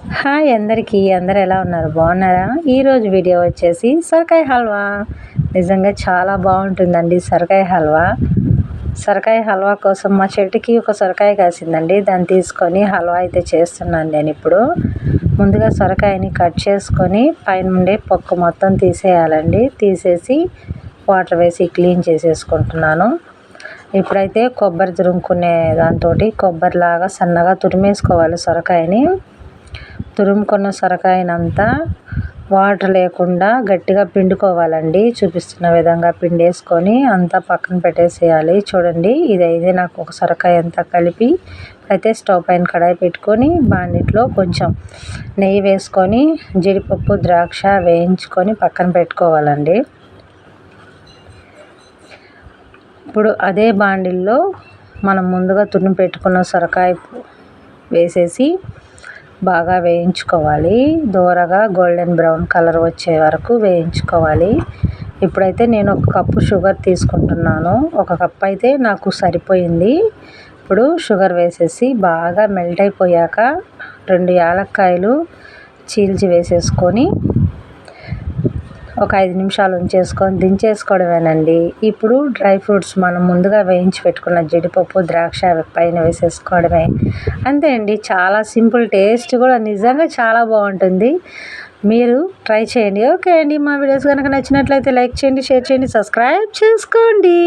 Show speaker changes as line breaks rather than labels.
Hi అందరికీ అందరు ఎలా ఉన్నారు? బాగున్నారా? ఈరోజు వీడియో వచ్చేసి సొరకాయ హల్వా. నిజంగా చాలా బాగుంటుందండి సొరకాయ హల్వా. సొరకాయ హల్వా కోసం మా చెట్టుకి ఒక సొరకాయ కాసిందండి. దాన్ని తీసుకొని హల్వా అయితే చేస్తున్నాను నేను ఇప్పుడు. ముందుగా సొరకాయని కట్ చేసుకొని పైన ఉండే పొక్కు మొత్తం తీసేయాలండి. తీసేసి వాటర్ వేసి క్లీన్ చేసేసుకుంటున్నాను. ఇప్పుడైతే కొబ్బరి తురుముకునే దాంతో కొబ్బరిలాగా సన్నగా తురిమేసుకోవాలి సొరకాయని. తురుముకున్న సొరకాయనంతా వాటర్ లేకుండా గట్టిగా పిండుకోవాలండి. చూపిస్తున్న విధంగా పిండేసుకొని అంతా పక్కన పెట్టేసేయాలి. చూడండి ఇది అయితే నాకు ఒక సొరకాయ అంతా కలిపి అయితే స్టవ్ పైన కడాయి పెట్టుకొని బాండిట్లో కొంచెం నెయ్యి వేసుకొని జీడిపప్పు ద్రాక్ష వేయించుకొని పక్కన పెట్టుకోవాలండి. ఇప్పుడు అదే బాండిల్లో మనం ముందుగా తురిమి పెట్టుకున్న సొరకాయ వేసేసి బాగా వేయించుకోవాలి. దోరగా గోల్డెన్ బ్రౌన్ కలర్ వచ్చే వరకు వేయించుకోవాలి. ఇప్పుడైతే నేను ఒక కప్పు షుగర్ తీసుకుంటున్నాను. ఒక కప్ అయితే నాకు సరిపోయింది. ఇప్పుడు షుగర్ వేసేసి బాగా మెల్ట్ అయిపోయాక రెండు యాలక్కాయలు చీల్చి వేసేసుకొని ఒక ఐదు నిమిషాలు ఉంచేసుకొని దించేసుకోవడమేనండి. ఇప్పుడు డ్రై ఫ్రూట్స్ మనం ముందుగా వేయించి పెట్టుకున్న జీడిపప్పు ద్రాక్ష పైన వేసేసుకోవడమే. అంతే అండి చాలా సింపుల్ టేస్ట్ కూడా నిజంగా చాలా బాగుంటుంది. మీరు ట్రై చేయండి. ఓకే అండి మా వీడియోస్ కనుక నచ్చినట్లయితే లైక్ చేయండి షేర్ చేయండి సబ్స్క్రైబ్ చేసుకోండి.